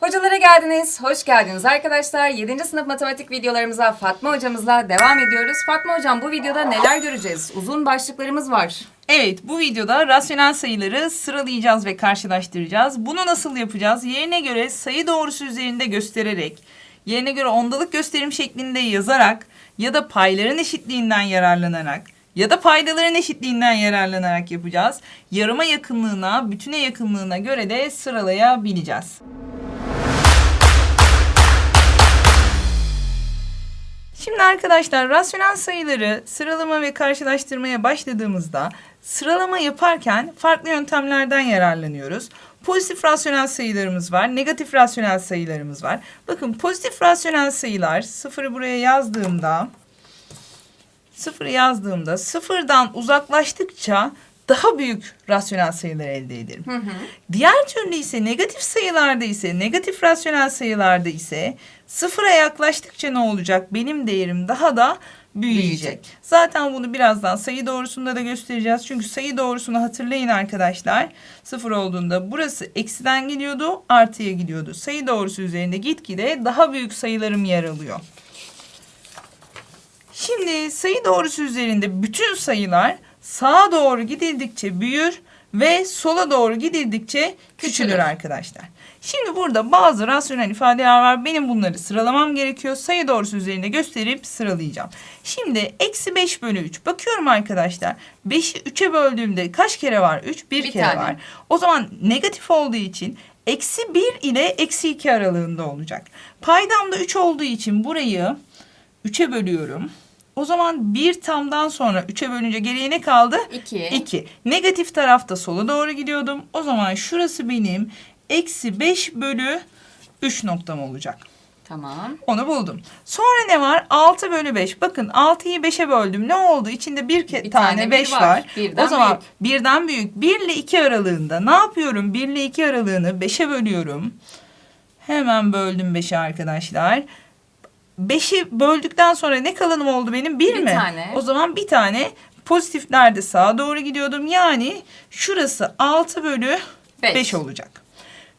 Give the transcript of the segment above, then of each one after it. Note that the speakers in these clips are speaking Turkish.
Hocalara geldiniz, hoş geldiniz arkadaşlar. 7. sınıf matematik videolarımıza Fatma hocamızla devam ediyoruz. Fatma hocam bu videoda neler göreceğiz? Uzun başlıklarımız var. Evet, bu videoda rasyonel sayıları sıralayacağız ve karşılaştıracağız. Bunu nasıl yapacağız? Yerine göre sayı doğrusu üzerinde göstererek, yerine göre ondalık gösterim şeklinde yazarak ya da payların eşitliğinden yararlanarak ya da paydaların eşitliğinden yararlanarak yapacağız. Yarıma yakınlığına, bütüne yakınlığına göre de sıralayabileceğiz. Şimdi arkadaşlar rasyonel sayıları sıralama ve karşılaştırmaya başladığımızda sıralama yaparken farklı yöntemlerden yararlanıyoruz. Pozitif rasyonel sayılarımız var, negatif rasyonel sayılarımız var. Bakın pozitif rasyonel sayılar sıfırı buraya yazdığımda sıfırı yazdığımda sıfırdan uzaklaştıkça daha büyük rasyonel sayılar elde ederim. Diğer türlü ise negatif sayılarda ise negatif rasyonel sayılarda ise sıfıra yaklaştıkça ne olacak? Benim değerim daha da büyüyecek. Büyüyecek. Zaten bunu birazdan sayı doğrusunda da göstereceğiz. Çünkü sayı doğrusunu hatırlayın arkadaşlar. Sıfır olduğunda burası eksiden gidiyordu, artıya gidiyordu. Sayı doğrusu üzerinde gitgide daha büyük sayılarım yer alıyor. Şimdi sayı doğrusu üzerinde bütün sayılar sağa doğru gidildikçe büyür ve sola doğru gidildikçe küçülür Küçülür. arkadaşlar. Şimdi burada bazı rasyonel ifadeler var. Benim bunları sıralamam gerekiyor. Sayı doğrusu üzerinde gösterip sıralayacağım. Şimdi eksi 5 bölü 3. Bakıyorum arkadaşlar. 5'i 3'e böldüğümde kaç kere var? 3. Bir, Bir kere tane. var. O zaman negatif olduğu için eksi 1 ile eksi 2 aralığında olacak. Paydamda 3 olduğu için burayı 3'e bölüyorum. O zaman bir tamdan sonra 3'e bölünce geriye ne kaldı? 2. 2. Negatif tarafta sola doğru gidiyordum. O zaman şurası benim eksi 5 bölü 3 noktam olacak. Tamam. Onu buldum. Sonra ne var? 6 bölü 5. Bakın 6'yı 5'e böldüm. Ne oldu? İçinde bir, ke- Bir tane tane 5 bir var. var. Birden o zaman büyük. birden büyük. 1 ile 2 aralığında ne yapıyorum? 1 ile 2 aralığını 5'e bölüyorum. Hemen böldüm 5'e arkadaşlar. 5'i böldükten sonra ne kalanım oldu benim? 1 Bir mi? tane. O zaman bir tane pozitiflerde sağa doğru gidiyordum. Yani şurası 6 bölü Beş. 5 olacak.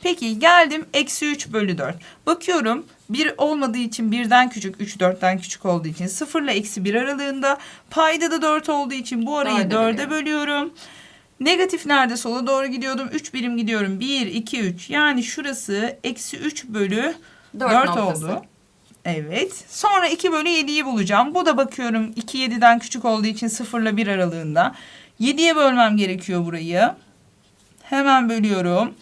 Peki geldim eksi 3 bölü 4. Bakıyorum 1 olmadığı için birden küçük 3 4'ten küçük olduğu için 0 ile eksi 1 aralığında. Payda da 4 olduğu için bu arayı Dörde 4'e bölüyorum. Negatiflerde sola doğru gidiyordum. 3 birim gidiyorum. 1, 2, 3. Yani şurası eksi 3 bölü Dört 4 noktası. oldu. Evet. Sonra 2 bölü 7'yi bulacağım. Bu da bakıyorum 2 7'den küçük olduğu için 0 ile 1 aralığında. 7'ye bölmem gerekiyor burayı. Hemen bölüyorum.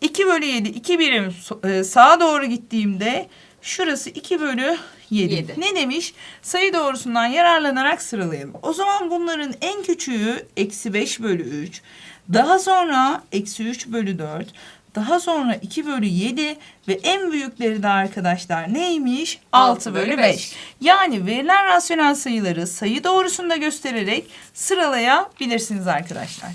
2 bölü 7 2 birim e, sağa doğru gittiğimde şurası 2 bölü 7. Yedi. Ne demiş? Sayı doğrusundan yararlanarak sıralayalım. O zaman bunların en küçüğü eksi 5 bölü 3. Daha sonra eksi 3 bölü 4. Daha sonra 2 bölü 7 ve en büyükleri de arkadaşlar neymiş? 6 bölü 5. Yani verilen rasyonel sayıları sayı doğrusunda göstererek sıralayabilirsiniz arkadaşlar.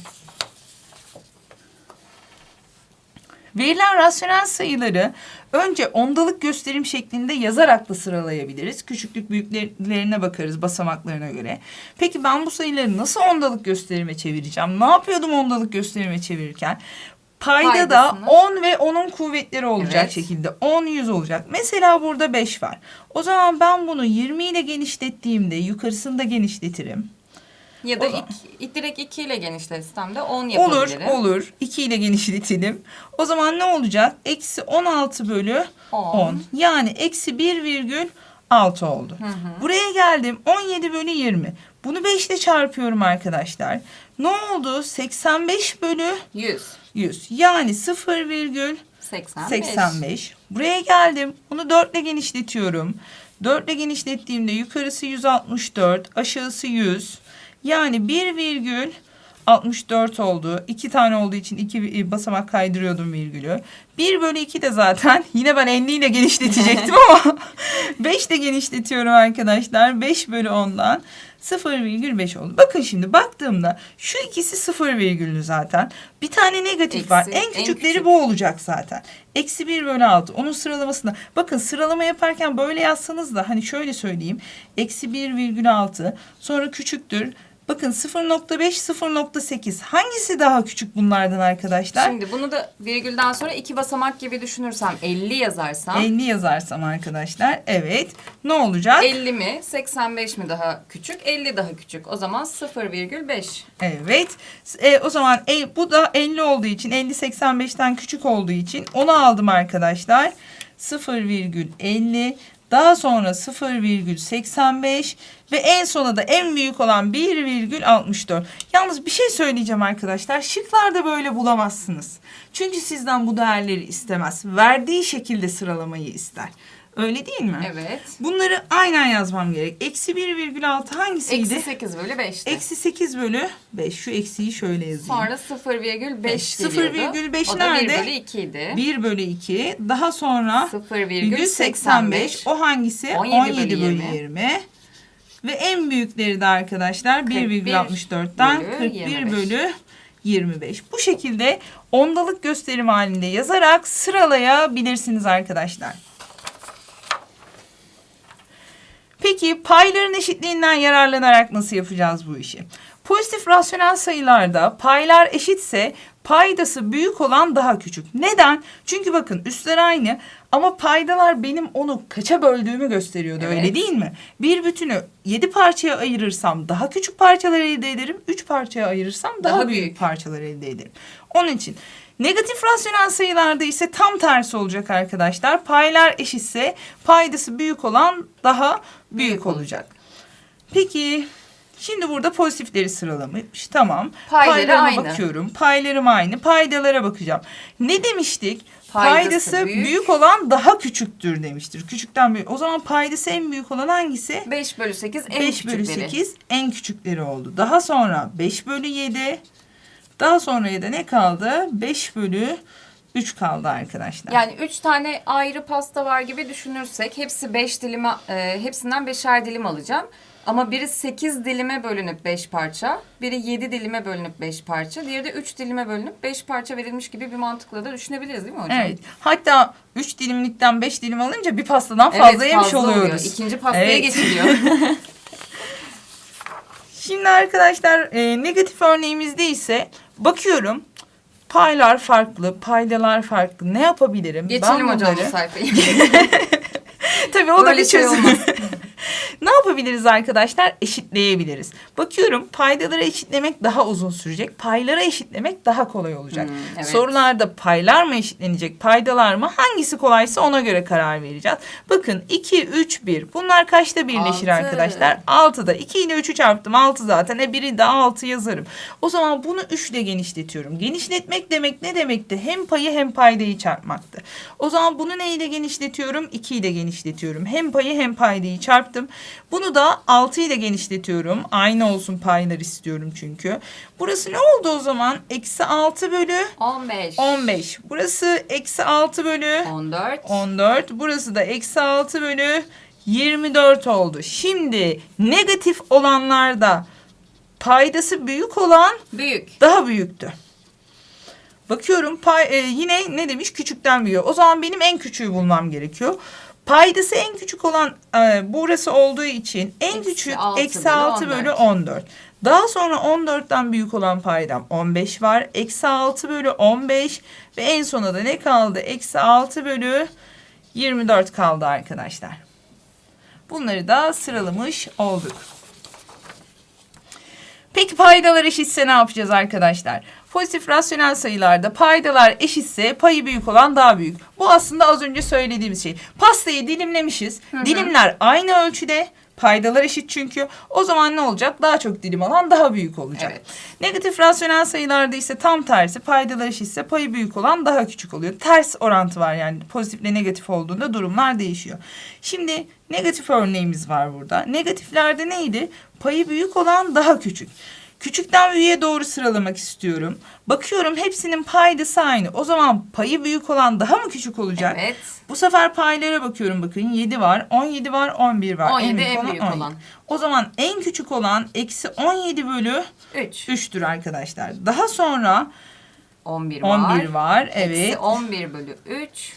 Verilen rasyonel sayıları önce ondalık gösterim şeklinde yazarak da sıralayabiliriz. Küçüklük büyüklüklerine bakarız basamaklarına göre. Peki ben bu sayıları nasıl ondalık gösterime çevireceğim? Ne yapıyordum ondalık gösterime çevirirken? Payda da Paydasını. 10 ve onun kuvvetleri olacak Evet. şekilde 10 100 olacak. Mesela burada 5 var. O zaman ben bunu 20 ile genişlettiğimde yukarısını da genişletirim. Ya da iki, direkt 2 ile genişletsem de 10 Olur, yapabilirim. olur. 2 ile genişletelim. O zaman ne olacak? Eksi 16 bölü 10. On. Yani eksi 1,6 oldu. Buraya geldim. 17 bölü 20. Bunu 5 ile çarpıyorum arkadaşlar. Ne oldu? 85 bölü 100. 100. Yani 0,85. 85. 85. Buraya geldim. Bunu 4 ile genişletiyorum. 4 ile genişlettiğimde yukarısı 164, aşağısı 100. Yani 1,64 oldu. 2 tane olduğu için 2 basamak kaydırıyordum virgülü. 1 bölü 2 de zaten yine ben 50 ile genişletecektim ama 5 ile genişletiyorum arkadaşlar. 5 bölü 10'dan 0,5 oldu. Bakın şimdi baktığımda şu ikisi 0 virgüllü zaten. Bir tane negatif var. Eksi, En en küçükleri küçük. bu olacak zaten. Eksi 1 bölü 6. Onun sıralamasında. Bakın sıralama yaparken böyle yazsanız da hani şöyle söyleyeyim. Eksi 1,6 sonra küçüktür. Bakın 0.5, 0.8 hangisi daha küçük bunlardan arkadaşlar? Şimdi bunu da virgülden sonra iki basamak gibi düşünürsem 50 yazarsam 50 yazarsam arkadaşlar evet ne olacak? 50 mi 85 mi daha küçük 50 daha küçük o zaman 0,5 Evet. E, o zaman e, bu da 50 olduğu için 50 85'ten küçük olduğu için onu aldım arkadaşlar. 0,50 daha sonra 0,85 ve en sona da en büyük olan 1,64. Yalnız bir şey söyleyeceğim arkadaşlar. Şıklarda böyle bulamazsınız. Çünkü sizden bu değerleri istemez. Verdiği şekilde sıralamayı ister. Öyle değil mi? evet Bunları aynen yazmam gerek. Eksi 1,6 hangisiydi? eksi 8 bölü 5'ti. Eksi 8 bölü 5. Şu eksiği şöyle yazayım. Sonra 0,5 geliyordu. 0,5 O da 1 nerede? bölü 2 idi. 1 bölü 2. Daha sonra 0,85 O hangisi? 17 17, bölü bölü 20. 20. Ve en büyükleri de arkadaşlar 41 1,64'ten bölü 41 25. bölü 25. Bu şekilde ondalık gösterim halinde yazarak sıralayabilirsiniz arkadaşlar. Peki payların eşitliğinden yararlanarak nasıl yapacağız bu işi? Pozitif rasyonel sayılarda paylar eşitse paydası büyük olan daha küçük. Neden? Çünkü bakın üstler aynı ama paydalar benim onu kaça böldüğümü gösteriyordu Evet. öyle değil mi? Bir bütünü 7 parçaya ayırırsam daha küçük parçalar elde ederim. 3 parçaya ayırırsam daha, Daha büyük. büyük. parçalar elde ederim. Onun için negatif rasyonel sayılarda ise tam tersi olacak arkadaşlar. Paylar eşitse paydası büyük olan daha büyük, olacak. Peki şimdi burada pozitifleri sıralamış. Tamam. Payları Paylarıma aynı. bakıyorum. Paylarım aynı. Paydalara bakacağım. Ne demiştik? Paydası Paydası, büyük. büyük. olan daha küçüktür demiştir. Küçükten büyük. O zaman paydası en büyük olan hangisi? 5 bölü 8 en 5 bölü küçükleri. 8 en küçükleri oldu. Daha sonra 5 bölü 7. Daha sonra da ne kaldı? 5 bölü 3 kaldı arkadaşlar. Yani 3 tane ayrı pasta var gibi düşünürsek hepsi 5 dilime e, hepsinden beşer dilim alacağım. Ama biri 8 dilime bölünüp 5 parça, biri 7 dilime bölünüp 5 parça, diğeri de 3 dilime bölünüp 5 parça verilmiş gibi bir mantıkla da düşünebiliriz değil mi hocam? Evet. Hatta 3 dilimlikten 5 dilim alınca bir pastadan Evet, fazla yemiş fazla oluyor. oluyoruz. İkinci pastaya Evet. geçiliyor. Şimdi arkadaşlar e, negatif örneğimizde ise bakıyorum paylar farklı, paydalar farklı. Ne yapabilirim? Geçelim Ben hocam bu bunları- sayfayı. Tabii o da Böyle bir şey çözüm. olmaz. ne yapabiliriz arkadaşlar? Eşitleyebiliriz. Bakıyorum paydaları eşitlemek daha uzun sürecek. Paylara eşitlemek daha kolay olacak. Hmm, evet. Sorularda paylar mı eşitlenecek, paydalar mı? Hangisi kolaysa ona göre karar vereceğiz. Bakın 2, 3, 1. Bunlar kaçta birleşir Altı. arkadaşlar? 6'da. 2 ile 3'ü çarptım. 6 zaten. E biri de 6 yazarım. O zaman bunu 3 ile genişletiyorum. Genişletmek demek ne demekti? Hem payı hem paydayı çarpmaktı. O zaman bunu ne ile genişletiyorum? 2 ile genişletiyorum. Hem payı hem paydayı çarptım. Bunu da 6 ile genişletiyorum. Aynı olsun paylar istiyorum çünkü. Burası ne oldu o zaman? Eksi 6 bölü 15. 15. Burası eksi 6 bölü 14. 14. Burası da eksi 6 bölü 24 oldu. Şimdi negatif olanlarda paydası büyük olan Büyük. daha büyüktü. Bakıyorum pay, e, yine ne demiş küçükten büyüyor. O zaman benim en küçüğü bulmam gerekiyor. Paydası en küçük olan e, burası olduğu için en Eksi küçük altı eksi bölü 6 14. bölü 14. Daha sonra 14'ten büyük olan paydam 15 var. Eksi 6 bölü 15 ve en sona da ne kaldı? Eksi 6 bölü 24 kaldı arkadaşlar. Bunları da sıralamış olduk. Peki paydalar eşitse ne yapacağız arkadaşlar? Pozitif rasyonel sayılarda paydalar eşitse payı büyük olan daha büyük. Bu aslında az önce söylediğimiz şey. Pastayı dilimlemişiz. Dilimler aynı ölçüde. Paydalar eşit çünkü. O zaman ne olacak? Daha çok dilim alan daha büyük olacak. Evet. Negatif rasyonel sayılarda ise tam tersi. Paydalar eşitse payı büyük olan daha küçük oluyor. Ters orantı var yani pozitifle negatif olduğunda durumlar değişiyor. Şimdi negatif örneğimiz var burada. Negatiflerde neydi? Payı büyük olan daha küçük. Küçükten büyüğe doğru sıralamak istiyorum. Bakıyorum hepsinin paydası aynı. O zaman payı büyük olan daha mı küçük olacak? Evet. Bu sefer paylara bakıyorum bakın 7 var, 17 var, 11 var. 17 en büyük olan. O zaman en küçük olan eksi 17 bölü 3. 3'tür arkadaşlar. Daha sonra 11 var. 11 var. Evet. Eksi 11 bölü 3.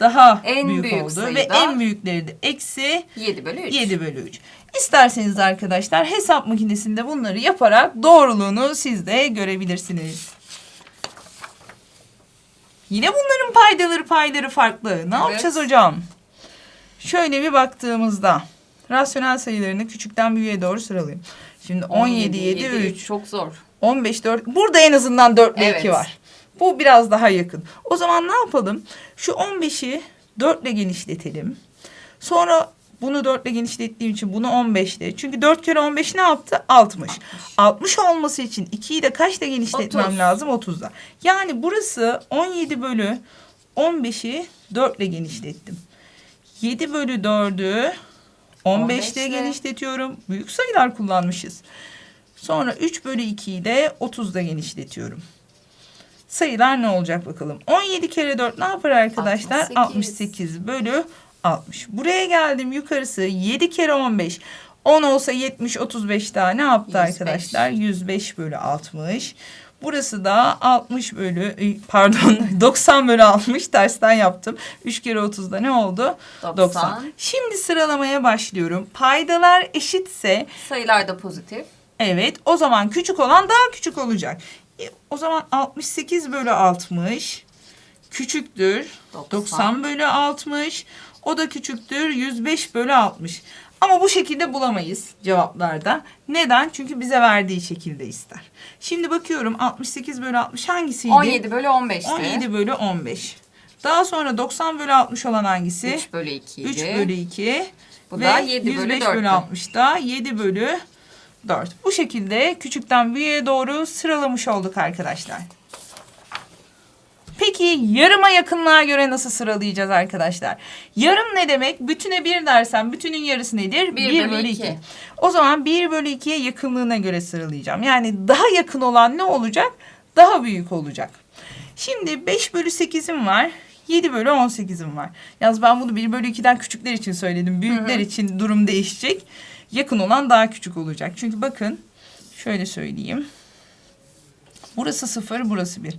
daha En büyük, büyük oldu. Ve en büyükleri de eksi 7 bölü 3. 7 bölü 3. İsterseniz arkadaşlar hesap makinesinde bunları yaparak doğruluğunu siz de görebilirsiniz. Yine bunların paydaları payları farklı. Ne yapacağız hocam? Şöyle bir baktığımızda rasyonel sayılarını küçükten büyüğe doğru sıralayayım. Şimdi 17, 7, 3, Çok zor. 15, 4. Burada en azından 4 ile 2 Evet. var. Bu biraz daha yakın. O zaman ne yapalım? Şu 15'i 4 ile genişletelim. Sonra bunu 4 ile genişlettiğim için bunu 15 ile. Çünkü 4 kere 15 ne yaptı? 60. 60 olması için 2'yi de kaçla genişletmem 30. lazım? 30'da. Yani burası 17 bölü 15'i 4 ile genişlettim. 7 bölü 4'ü 15 ile 15'le. genişletiyorum. Büyük sayılar kullanmışız. Sonra 3 bölü 2'yi de 30'da genişletiyorum. Sayılar ne olacak bakalım. 17 kere 4 ne yapar arkadaşlar? 68. 68 bölü 60. Buraya geldim yukarısı 7 kere 15. 10 olsa 70 35 daha ne yaptı 105. arkadaşlar? 105 bölü 60. Burası da 60 bölü e, pardon 90 bölü 60 tersten yaptım. 3 kere 30'da ne oldu? 90. 90. Şimdi sıralamaya başlıyorum. Paydalar eşitse Sayılar da pozitif. Evet o zaman küçük olan daha küçük olacak. E, o zaman 68 bölü 60 küçüktür. 90. 90 bölü 60 o da küçüktür 105 bölü 60. Ama bu şekilde bulamayız cevaplarda. Neden? Çünkü bize verdiği şekilde ister. Şimdi bakıyorum 68 bölü 60 hangisiydi? 17 bölü 15'ti. 17 bölü 15. Daha sonra 90 bölü 60 olan hangisi? 3 bölü 2 3 bölü 2 Bu ve da 7 bölü 105 4'tü. bölü 60 da 7 bölü 4. Bu şekilde küçükten büyüğe doğru sıralamış olduk arkadaşlar. Peki yarıma yakınlığa göre nasıl sıralayacağız arkadaşlar? Yarım ne demek? Bütüne 1 dersen bütünün yarısı nedir? Bir 1 bölü bölü iki. 2. O zaman 1 bölü 2'ye yakınlığına göre sıralayacağım. Yani daha yakın olan ne olacak? Daha büyük olacak. Şimdi 5 bölü 8'im var. 7 bölü 18'im var. Yalnız ben bunu 1 bölü 2'den küçükler için söyledim. Büyükler için durum değişecek. Yakın olan daha küçük olacak. Çünkü bakın şöyle söyleyeyim. Burası 0, burası 1.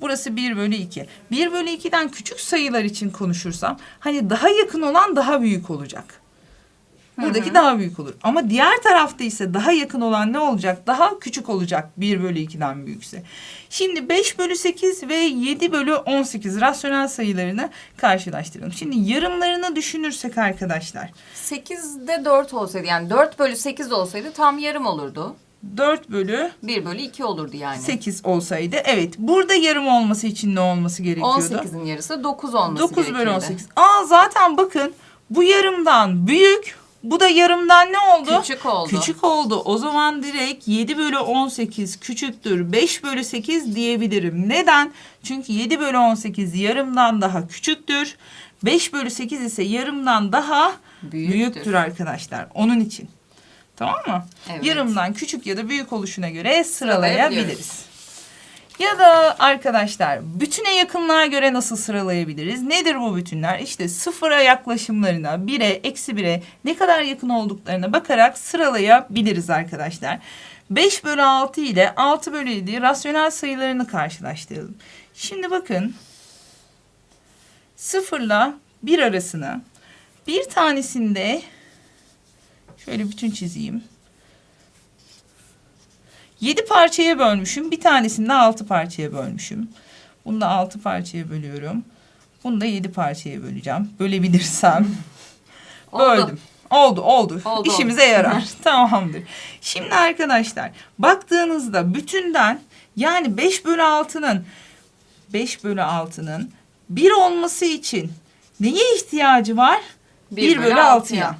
Burası 1 bölü 2. 1 bölü 2'den küçük sayılar için konuşursam hani daha yakın olan daha büyük olacak. Buradaki daha büyük olur. Ama diğer tarafta ise daha yakın olan ne olacak? Daha küçük olacak 1 bölü 2'den büyükse. Şimdi 5 bölü 8 ve 7 bölü 18 rasyonel sayılarını karşılaştıralım. Şimdi yarımlarını düşünürsek arkadaşlar. 8'de 4 olsaydı yani 4 bölü 8 olsaydı tam yarım olurdu. 4 bölü 1 bölü 2 olurdu yani. 8 olsaydı. Evet burada yarım olması için ne olması gerekiyordu? 18'in yarısı 9 olması 9 bölü gerekirdi. 18. Aa zaten bakın bu yarımdan büyük bu da yarımdan ne oldu? Küçük oldu. Küçük oldu. O zaman direkt 7 bölü 18 küçüktür 5 bölü 8 diyebilirim. Neden? Çünkü 7 bölü 18 yarımdan daha küçüktür. 5 bölü 8 ise yarımdan daha Büyüktür. büyüktür, arkadaşlar. Onun için. Tamam mı? Evet. Yarımdan küçük ya da büyük oluşuna göre sıralayabiliriz. Ya da arkadaşlar bütüne yakınlığa göre nasıl sıralayabiliriz? Nedir bu bütünler? İşte sıfıra yaklaşımlarına, 1'e, eksi 1'e ne kadar yakın olduklarına bakarak sıralayabiliriz arkadaşlar. 5 bölü 6 ile 6 bölü 7 rasyonel sayılarını karşılaştıralım. Şimdi bakın sıfırla 1 arasını bir tanesinde şöyle bütün çizeyim. 7 parçaya bölmüşüm. Bir tanesini de 6 parçaya bölmüşüm. Bunu da 6 parçaya bölüyorum. Bunu da 7 parçaya böleceğim. Bölebilirsem. Böldüm. Oldu, oldu. Oldu, İşimize oldu. yarar. Tamamdır. Şimdi arkadaşlar baktığınızda bütünden yani 5 bölü 6'nın 5 bölü 6'nın 1 olması için neye ihtiyacı var? Bir 1 bölü bölü altıya. 6'ya.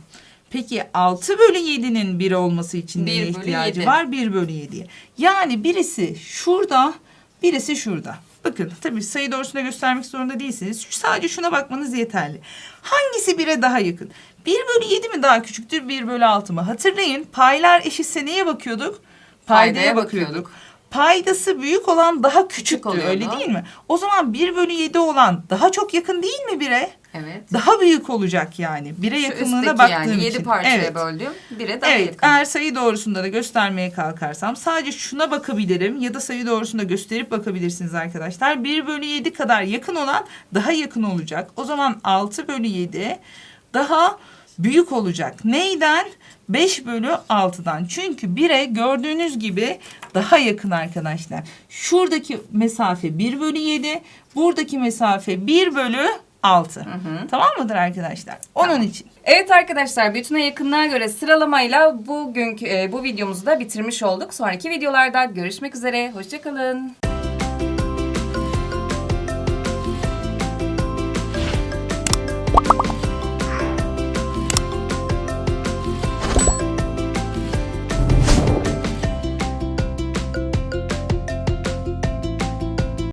Peki 6 bölü 7'nin 1 olması için Bir neye bölü ihtiyacı yedi. var? 1 bölü 7'ye. Yani birisi şurada, birisi şurada. Bakın tabii sayı doğrusunda göstermek zorunda değilsiniz. Sadece şuna bakmanız yeterli. Hangisi 1'e daha yakın? 1 bölü 7 mi daha küçüktür 1 bölü 6 mı? Hatırlayın paylar eşitse neye bakıyorduk? Paydaya, Paydaya bakıyorduk. bakıyorduk. Paydası büyük olan daha küçüktü oluyordu. öyle değil mi? O zaman 1 bölü 7 olan daha çok yakın değil mi 1'e? Evet. Daha büyük olacak yani. 1'e Şu yakınlığına baktığım yani için. 7 parçaya Evet. böldüm. Bire daha Evet, yakın. eğer sayı doğrusunda da göstermeye kalkarsam sadece şuna bakabilirim ya da sayı doğrusunda gösterip bakabilirsiniz arkadaşlar. 1 bölü 7 kadar yakın olan daha yakın olacak. O zaman 6 bölü 7 daha büyük olacak. Neyden? 5 bölü 6'dan. Çünkü 1'e gördüğünüz gibi daha yakın arkadaşlar. Şuradaki mesafe 1 bölü 7, buradaki mesafe 1 bölü 6. Tamam mıdır arkadaşlar? Onun için. Evet arkadaşlar bütüne yakınlığa göre sıralamayla bugünkü e, bu videomuzu da bitirmiş olduk. Sonraki videolarda görüşmek üzere. Hoşçakalın.